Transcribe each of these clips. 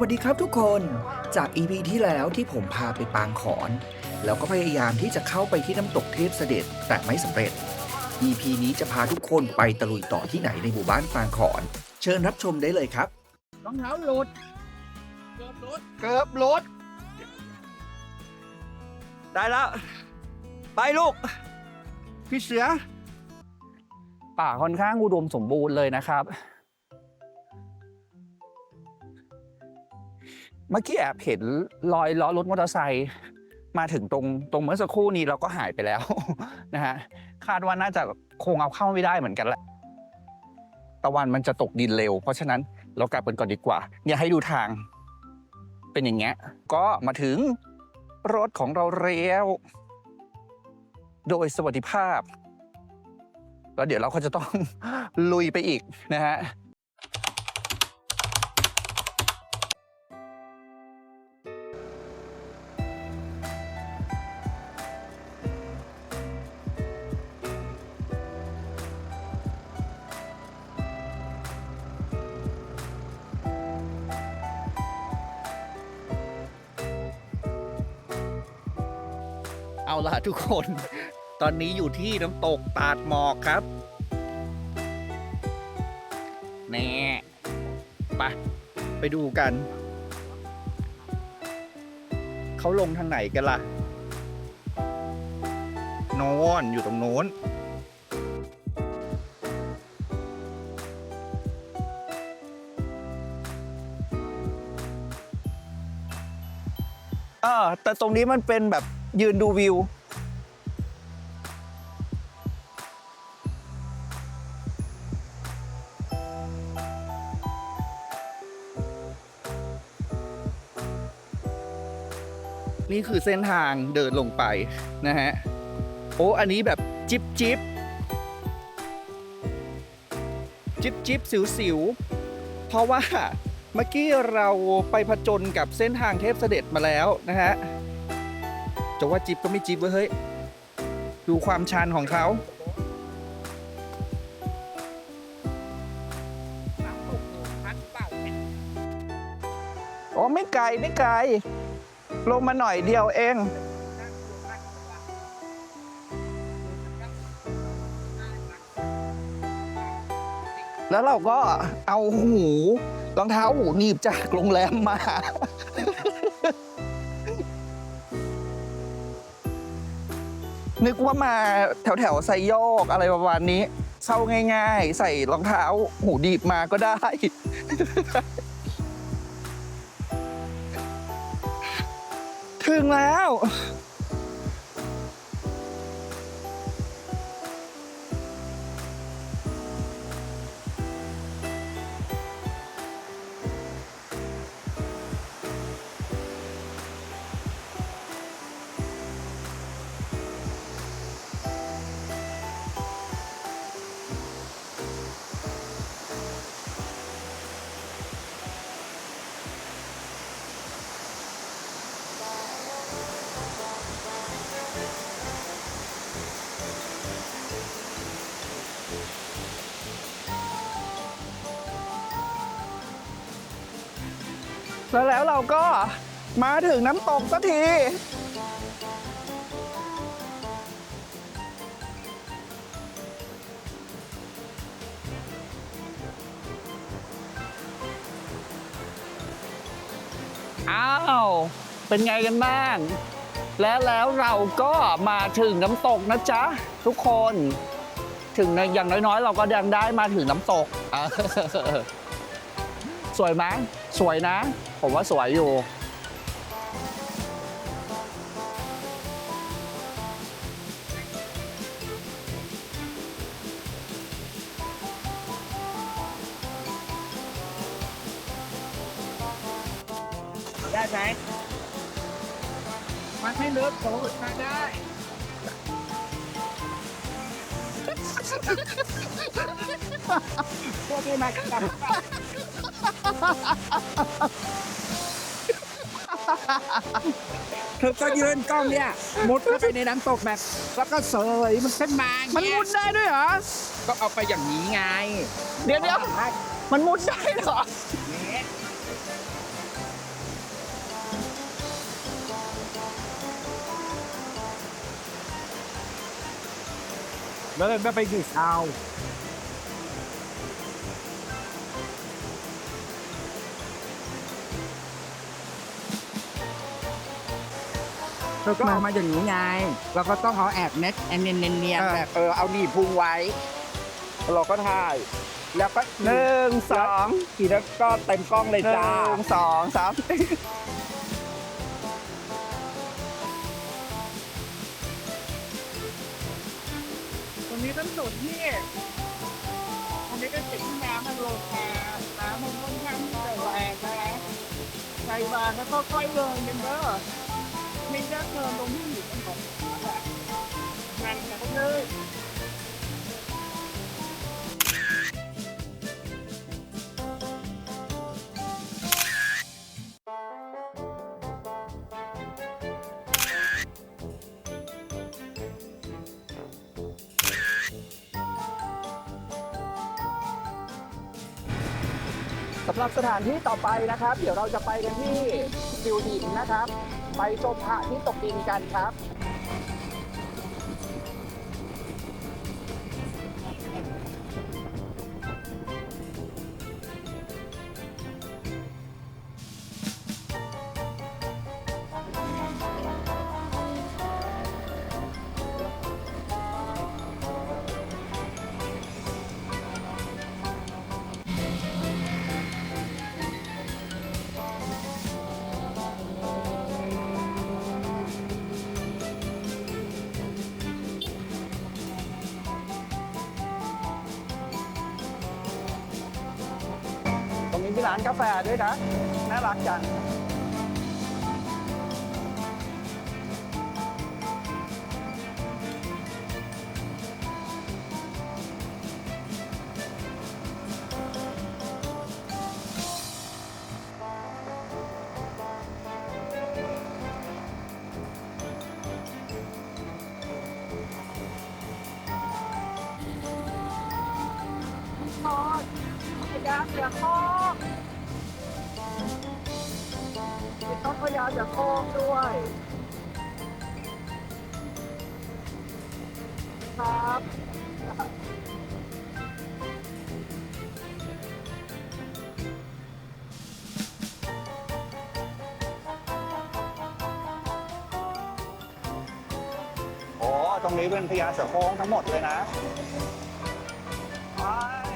วัสดีครับทุกคน จาก EP ที่แล้วที่ผมพาไปปางขอน แล้วก็พยายามที่จะเข้าไปที่น้ำตกเทพเสด็จแต่ไม่สำเร็จ EP นี้จะพาทุกคนไปตะลุยต่อที่ไหนในหมู่บ้านปางขอน เชิญรับชมได้เลยครับรองเท้าหลุดเกือบรถเกือบหลุดได้แล้ว ไปลูก พี่เสือ ป่าค่อนข้างอุดมสมบูรณ์เลยนะครับ เมื่อกี้แอบเห็นรอยล้อรถมอเตอร์ไซค์มาถึงตรงตรงเมื่อสักครู่นี้เราก็หายไปแล้วนะฮะคาดว่าน่าจะคงเอาเข้าไม่ได้เหมือนกันแหละตะวันมันจะตกดินเร็ว เพราะฉะนั้นเรากลับกันก่อนดีกว่าเนี่ยให้ดูทาง เป็นอย่างเงี้ยก็มาถึงรถของเราแล้วโดยสวัสดิภาพ แล้วเดี๋ยวเราก็จะต้องลุยไปอีกนะฮะ เอาล่ะทุกคน ตอนนี้อยู่ที่น้ำตกตาดหมอกครับแน่ไปไปดูกัน เขาลงทางไหนกันล่ะ โน้นอยู่ตรงโน้นเออแต่ตรงนี้มันเป็นแบบ ยืนดูวิว นี่คือเส้นทางเดินลงไปนะฮะ โอ้ อันนี้แบบจิบจิบจิบจิบสิวสิวเพราะว่าเมื่อกี้เราไปผจญกับเส้นทางเทพเสด็จมาแล้วนะฮะ จะว่าจิบก็ไม่จิบเว้ยเฮ้ย ดูความชันของเขาโอ้ไม่ไกลไม่ไกล ลงมาหน่อยเดียวเอง แล้วเราก็เอาหูรองเท้าหูหนีบจากโรงแรมมา นึกว่ามาแถวแถวๆไซโยกอะไรประมาณนี้เข้าง่าย ๆ ใส่รองเท้าหูดีบมาก็ได้ ถึงแล้ว แล้วแล้วเราก็มาถึงน้ำตกสักที อ้าว เป็นไงกันบ้าง และแล้วเราก็มาถึงน้ำตกนะจ๊ะ ทุกคน ถึงอย่างน้อยๆ เราก็ยังได้มาถึงน้ำตก สวยไหม สวยนะ ผมว่าสวยอยู่ ได้ไหมมันไม่เลิกโผล่มาได้ พวกนี้มากัน เธอก็ยืนกล้องเนี่ยมุดเข้าไปในน้ำตกแบบแล้วก็เสยมันขึ้นมามัมันมุดได้ด้วยเหรอ ก็เอาไปอย่างนี้ไงเดี๋ยวเดี๋ยวมันมุดได้เหรอ แล้วได้ไปกี่ซาว ราก็เอามาอย่างนี้ไง เราก็ต้องเอาแอบเน็ตแอนเนียนเนียนๆแบบเออเอาหนีบพุงไว้ เราก็ถ่าย แล้วก็หนึ่งสองขี่แล้วก็เต็มกล้องเลยหนึ่จ้างสองสามตรงนี้ต้นสุดที่ตรงนี้ก็จุดที่น้ำมันลงมาน้ำมันค่อนข้างที่จะแรงนะใจบานแล้วก็ค่อยๆเดินกันเด้อ ไม่ได้เดินตรงที่อยู่ตรงของมันกันเลยสำหรับสถานที่ต่อไปนะครับ เดี๋ยวเราจะไปกันที่กิวหินนะครับ ไปชมพระที่ตกดินกันครับ ร้านกาแฟด้วยนะ น่ารักจังพยายามอย่าโค้งต้อง ยายามอย่าโค้งด้วย ครับโอ้ตรงนี้เป็นพญาเสือโคร่งทั้งหมดเลยนะ ไป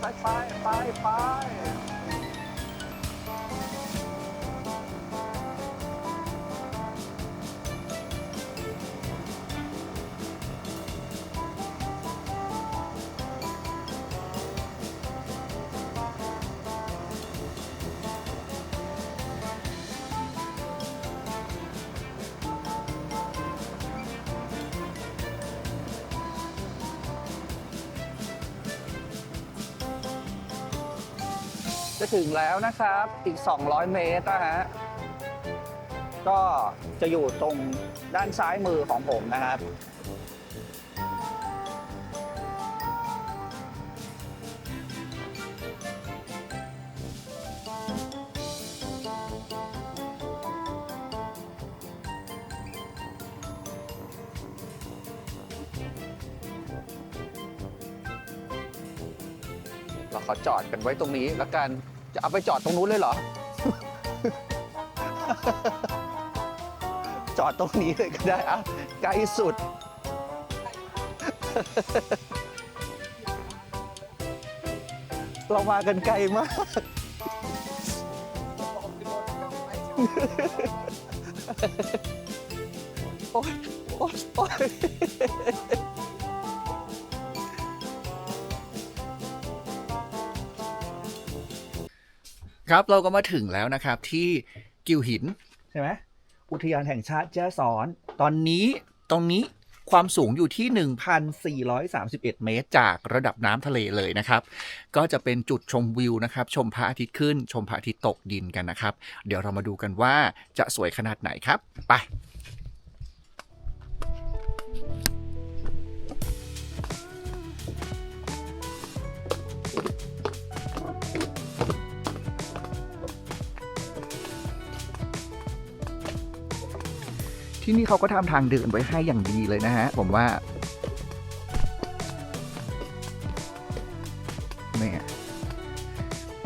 ไป ไป ไปไป จะถึงแล้วนะครับ อีก 200 เมตรนะฮะ ก็จะอยู่ตรงด้านซ้ายมือของผมนะครับ เราขอจอดกันไว้ตรงนี้แล้วกันจะเอาไปจอดตรงนู้นเลยเหรอ จอดตรงนี้เลยก็ได้อะไกลสุด เรามากันไกลมาก โอ๊ยโอ๊ยโอ๊ย ครับเราก็มาถึงแล้วนะครับที่กิวหินใช่ไหมอุทยานแห่งชาติแจ้ซ้อน ตอนนี้ตรงนี้ความสูงอยู่ที่ 1,431 เมตร จากระดับน้ำทะเลเลยนะครับ ก็จะเป็นจุดชมวิวนะครับ ชมพระอาทิตย์ขึ้น ชมพระอาทิตย์ตกดินกันนะครับ เดี๋ยวเรามาดูกันว่าจะสวยขนาดไหนครับ ไป ที่นี่เขาก็ทำทางเดินไว้ให้อย่างดีเลยนะฮะ ผมว่าเนี่ย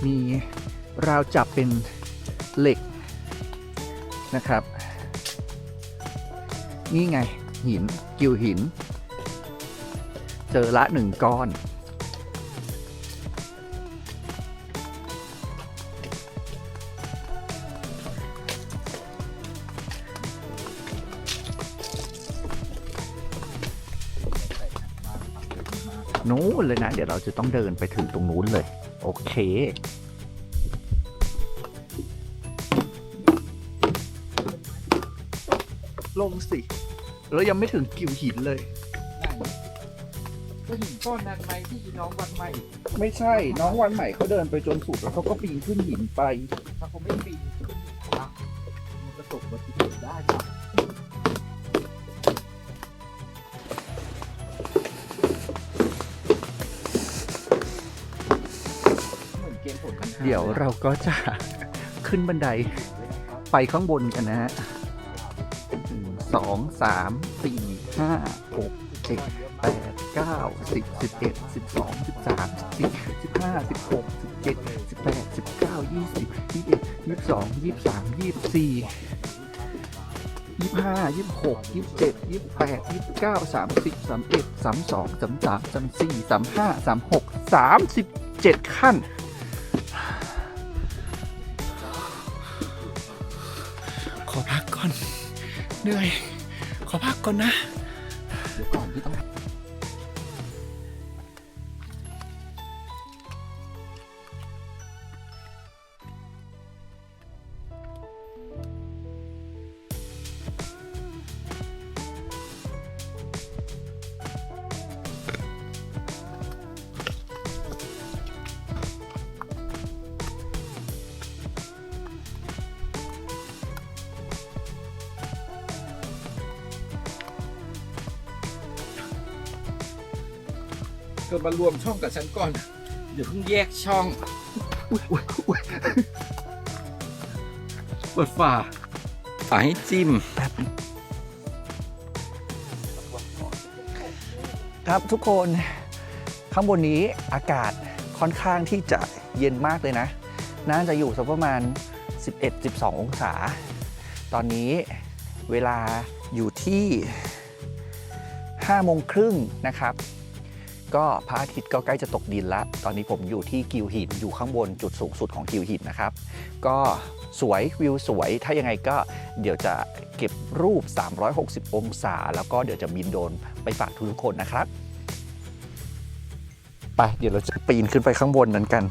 มีราวจับเป็นเหล็กนะครับ นี่ไงหิน กิวหิน เจอละหนึ่งก้อน นู้นเลยนะ เดี๋ยวเราจะต้องเดินไปถึงตรงนู้นเลย โอเค ลงสิ แล้วยังไม่ถึงกิวหินเลย ก็หินก้อนนั้นไหมที่น้องวันใหม่ ไม่ใช่ น้องวันใหม่เขาเดินไปจนสุดแล้วเขาก็ปีนขึ้นหินไป เราก็จะขึ้นบันไดไปข้างบนกันนะฮะสองสามสี่ห้าหกเจ็ดแปดเก้าสิบสิบเอ็ดสิบสองสิบสามสิบสี่สิบห้าสิบหกสิบเจ็ดสิบแปดสิบเก้ายี่สิบยี่สิบเอ็ดยี่สิบสองยี่สิบสามยี่สิบสี่ยี่สิบห้ายี่สิบหกยี่สิบเจ็ดยี่สิบแปดยี่สิบเก้าสามสิบสามเอ็ดสามสองสามสามสามสี่สามห้าสามหกสามสิบเจ็ดขั้น เหนื่อย ขอพักก่อนนะ เกิดมารวมช่องกับฉันก่อนเดี๋ยวเพิ่งแยกช่องเปิดฝาฝาให้จิ้มครับทุกคนข้างบนนี้อากาศค่อนข้างที่จะเย็นมากเลยนะ น่าจะอยู่สักประมาณ 11-12 องศา ตอนนี้เวลาอยู่ที่5โมงครึ่งนะครับ ก็พระอาทิตย์ก็ใกล้จะตกดินแล้วตอนนี้ผมอยู่ที่กิวหินอยู่ข้างบนจุดสูงสุดของกิวหินนะครับ ก็สวยวิวสวยถ้ายังไงก็เดี๋ยวจะเก็บรูป 360 องศา แล้วก็เดี๋ยวจะบินโดนไปฝากทุกคนนะครับไปเดี๋ยวเราจะปีนขึ้นไปข้างบนนั้นกัน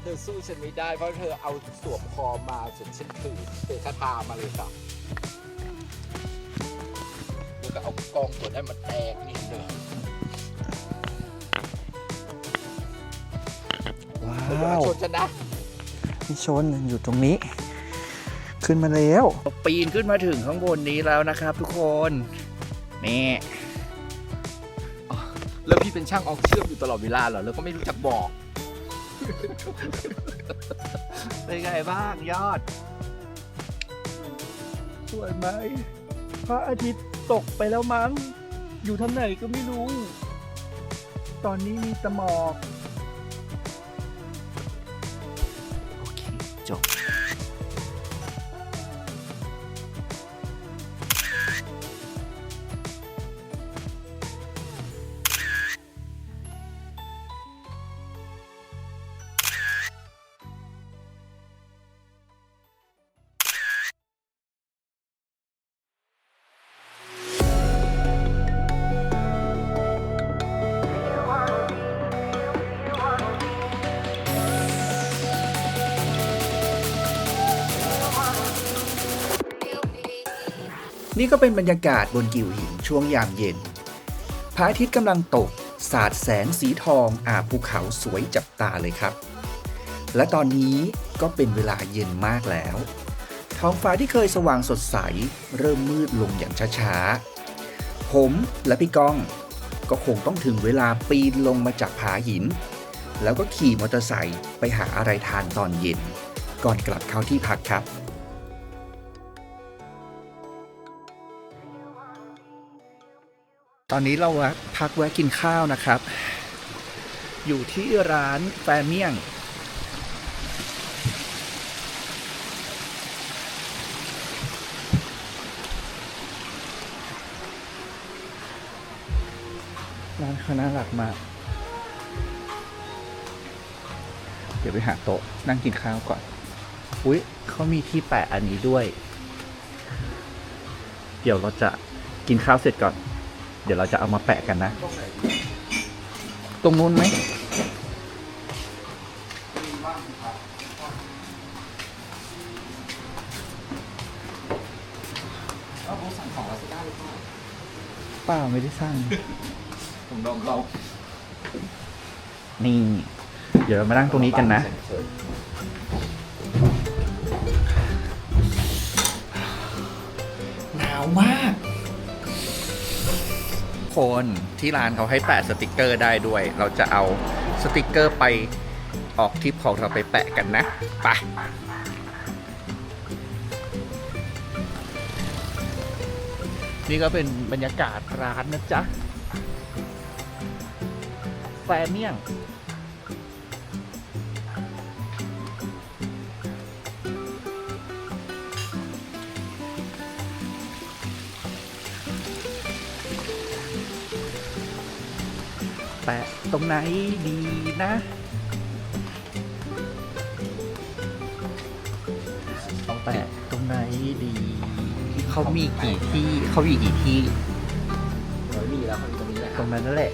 เธอสู้ฉันไม่ได้เพราะเธอเอาสวมคอมาส่วนฉันถือเธอคาถามาเลยค่ะแล้ว ก็เอากองตัวนั้นมาแตกนี่เลยว้าวชนฉันนะพี่ชนอยู่ตรงนี้ ขึ้นมาแล้ว ปีนขึ้นมาถึงข้างบนนี้แล้วนะครับทุกคน นี่แล้วพี่เป็นช่างออกเชื่อมอยู่ตลอดเวลาเหรอ แล้วก็ไม่รู้จักบอก เป็นไงบ้างยอด สวยไหมพระอาทิตย์ ตกไปแล้วมั้ง อยู่ทางไหนก็ไม่รู้ ตอนนี้มีตะหมอก นี่ก็เป็นบรรยากาศบนกิ่วหินช่วงยามเย็น พระอาทิตย์กำลังตก สาดแสงสีทองอาบภูเขาสวยจับตาเลยครับ และตอนนี้ก็เป็นเวลาเย็นมากแล้ว ท้องฟ้าที่เคยสว่างสดใส เริ่มมืดลงอย่างช้าๆ ผมและพี่ก้อง ก็คงต้องถึงเวลาปีนลงมาจากผาหิน แล้วก็ขี่มอเตอร์ไซค์ไปหาอะไรทานตอนเย็น ก่อนกลับเข้าที่พักครับ ตอนนี้เราพักแวะกินข้าวนะครับ อยู่ที่ร้านแฟเมียง ร้านเขาน่ารักมาก เดี๋ยวไปหาโต๊ะนั่งกินข้าวก่อน อุ๊ยเขามีที่แปะอันนี้ด้วย เดี๋ยวเราจะกินข้าวเสร็จก่อน เดี๋ยวเราจะเอามาแปะกันนะ ตรงนู้นไหมเอาผมสั่งของลาซาด้าหรือเปล่าเปล่าไม่ได้สั่งผมลองเรา นี่ เดี๋ยวเรามานั่งตรงนี้กันนะ คนที่ร้านเขาให้แปะสติกเกอร์ได้ด้วย เราจะเอาสติกเกอร์ไปออกทริปของเราไปแปะกันนะไปนี่ก็เป็นบรรยากาศร้านนะจ๊ะแฟเมี่ยง แปะตรงไหนดีนะต้องแปะตรงไหนดี เขามีกี่ที่เขามีกี่ที่เดี๋ยวมีแล้วคนตรงนี้แหละตรงนั้นนั่นแหละ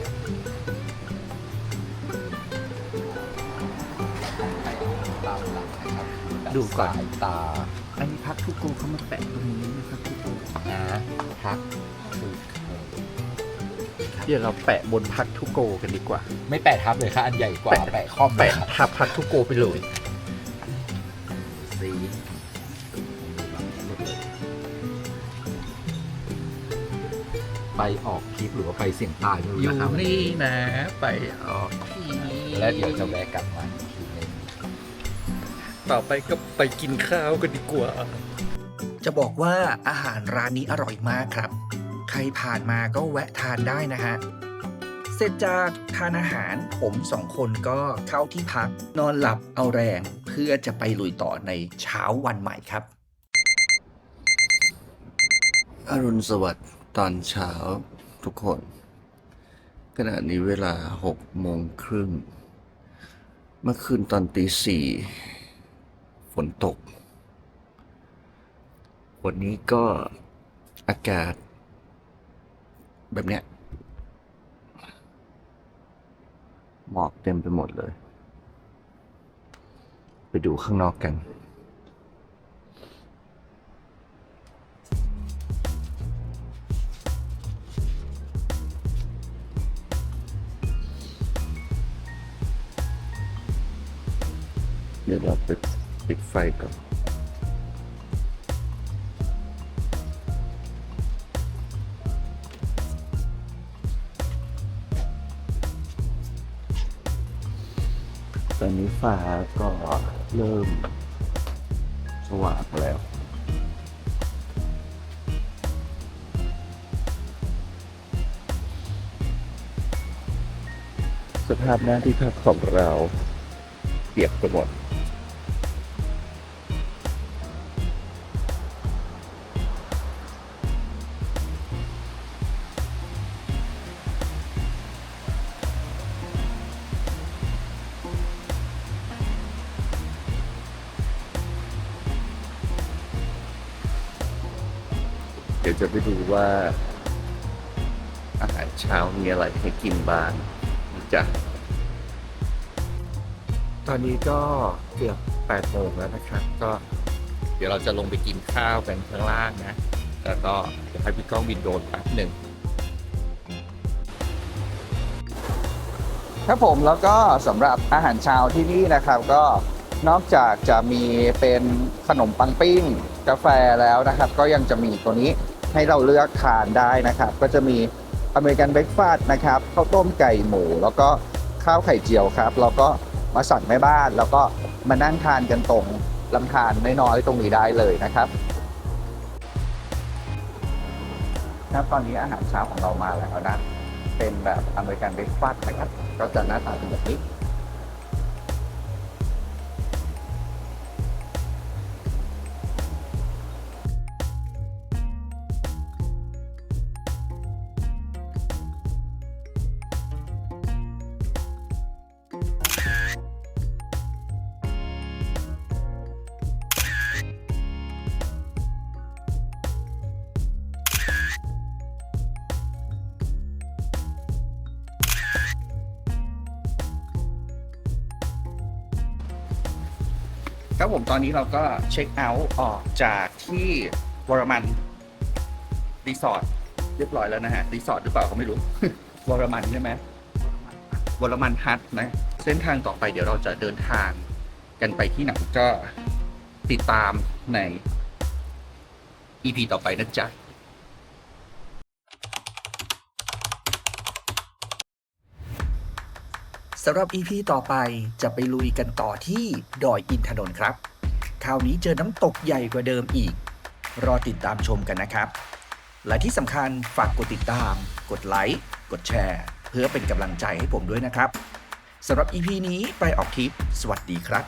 ตามหลังนะครับดูก่อน สายตาอันนี้พักทุกโกเขามาแปะตรงนี้นะครับทุกโกนะพักคือ เดี๋ยวเราแปะบนพักทุกโกกันดีกว่า ไม่แปะทับเลยค่ะอันใหญ่กว่า แปะข้อมแปะทับพักทุกโกไปเลยสีไปออกคลิปหรือว่าไปเสี่ยงตายไม่รู้อยู่นะครับนี่นะไปออกที่แล้วเดี๋ยวจะแวะกลับมาอีกทีหนึง ต่อไปก็ไปกินข้าวกันดีกว่า จะบอกว่าอาหารร้านนี้อร่อยมากครับ ใครผ่านมาก็แวะทานได้นะฮะ เสร็จจากทานอาหารผมสองคนก็เข้าที่พักนอนหลับเอาแรงเพื่อจะไปลุยต่อในเช้าวันใหม่ครับ อรุณสวัสดิ์ตอนเช้าทุกคน ขณะนี้เวลาหกโมงครึ่ง เมื่อคืนตอนตีสี่ฝนตก วันนี้ก็อากาศ แบบเนี้ยหมอกเต็มไปหมดเลย ไปดูข้างนอกกัน เดี๋ยวเราปิดปิดไฟก่อน ฟ้าก็เริ่มสว่างแล้ว สภาพหน้าที่พักของเราเปียกไปหมด ยวไปดูว่า อาหารเช้ามีอะไรให้กินบ้างนะจ๊ะตอนนี้ก็เกือบ8โมงแล้วนะครับ ก็ เดี๋ยวเราจะลงไปกินข้าวกันข้างล่างนะแล้วก็เดี๋ยวให้พี่ก้องบินโดรนแป๊บหนึ่งครับผมแล้วก็สำหรับอาหารเช้าที่นี่นะครับ ก็นอกจากจะมีเป็นขนมปังปิ้ง กาแฟแล้วนะครับ ก็ยังจะมีตัวนี้ ให้เราเลือกทานได้นะครับ ก็จะมีอเมริกันเบรกฟาสต์นะครับข้าวต้มไก่หมู แล้วก็ข้าวไข่เจียวครับแล้วก็มาสั่งแม่บ้าน แล้วก็มานั่งทานกันตรงลำธารน้อยๆตรงนี้ได้เลยนะครับณตอนนี้อาหารเช้าของเรามาแล้วนะ เป็นแบบอเมริกันเบรคฟาสต์นะครับ ก็จะหน้าตาเป็นแบบนี้ ครับผมตอนนี้เราก็เช็คเอาท์ออกจากที่วรมันรีสอร์ทเรียบร้อยแล้วนะฮะรีสอร์ทหรือเปล่าก็ไม่รู้ วรมันใช่ไหมวรมันฮัทนะ เส้นทางต่อไปเดี๋ยวเราจะเดินทางกันไปที่ไหนก็ติดตามใน EP ต่อไปนะจ๊ะ สำหรับ EP ต่อไปจะไปลุยกันต่อที่ดอยอินทนนท์ครับ คราวนี้เจอน้ำตกใหญ่กว่าเดิมอีก รอติดตามชมกันนะครับ และที่สำคัญฝากกดติดตาม กดไลค์ กดแชร์ เพื่อเป็นกำลังใจให้ผมด้วยนะครับสำหรับ EP นี้ไปออกทริป สวัสดีครับ